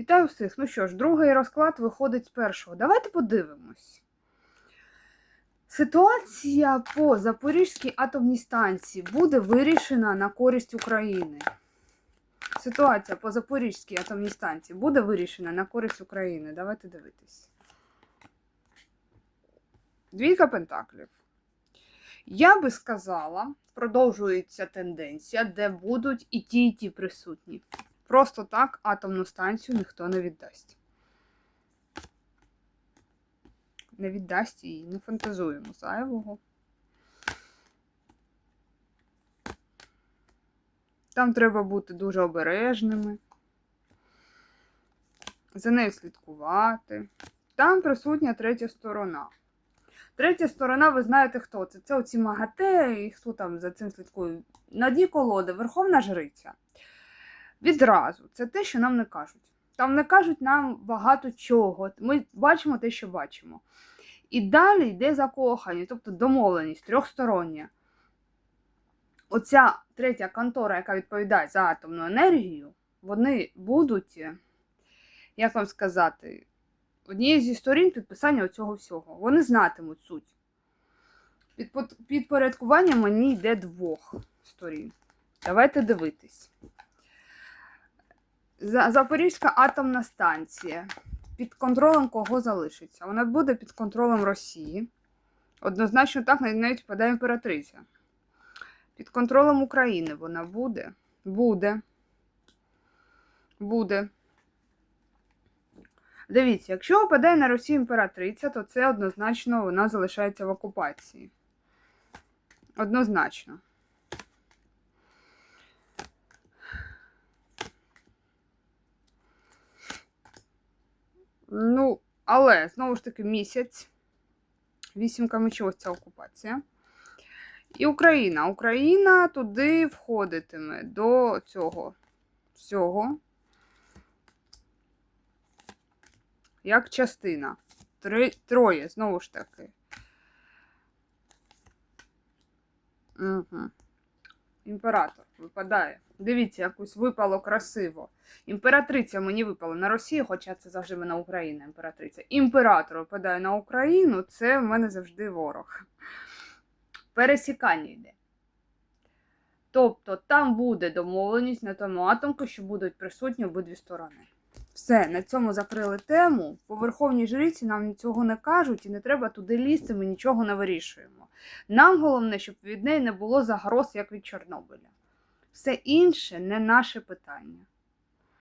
Вітаю всіх. Ну що ж, другий розклад виходить з першого. Давайте подивимось. Ситуація по Запорізькій атомній станції буде вирішена на користь України. Ситуація по Запорізькій атомній станції буде вирішена на користь України. Давайте дивитись. Двійка пентаклів. Я би сказала, продовжується тенденція, де будуть і ті, і ті присутні. Просто так атомну станцію ніхто не віддасть. Не віддасть її, не фантазуємо зайвого. Там треба бути дуже обережними, за нею слідкувати. Там присутня третя сторона. Третя сторона, ви знаєте, хто це? Це оці МАГАТЕ і хто там за цим слідкує. На дні колоди, Верховна Жриця. Відразу, це те, що нам не кажуть. Там не кажуть нам багато чого. Ми бачимо те, що бачимо. І далі йде закохання, тобто домовленість трьохстороння. Оця третя контора, яка відповідає за атомну енергію, вони будуть, як вам сказати, однією зі сторін підписання цього всього. Вони знатимуть суть. Під підпорядкування мені йде двох сторін. Давайте дивитись. Запорізька атомна станція. Під контролем кого залишиться? Вона буде під контролем Росії. Однозначно, так навіть впадає імператриця. Під контролем України вона буде. Буде. Буде. Дивіться, якщо випадає на Росію імператриця, то це однозначно вона залишається в окупації. Однозначно. Ну, але, знову ж таки, місяць. Вісімка мечів ця окупація. І Україна. Україна туди входитиме до цього всього. Як частина. Три, Троє, знову ж таки. Угу. Імператор випадає. Дивіться, якось випало красиво. Імператриця мені випала на Росію, хоча це завжди мене Україна, імператриця. Імператор випадає на Україну, це в мене завжди ворог. Пересікання йде. Тобто там буде домовленість на тому атомку, що будуть присутні обидві сторони. Все, на цьому закрили тему. По Верховній жриці нам цього не кажуть і не треба туди лізти, ми нічого не вирішуємо. Нам головне, щоб від неї не було загроз, як від Чорнобиля. Все інше не наше питання.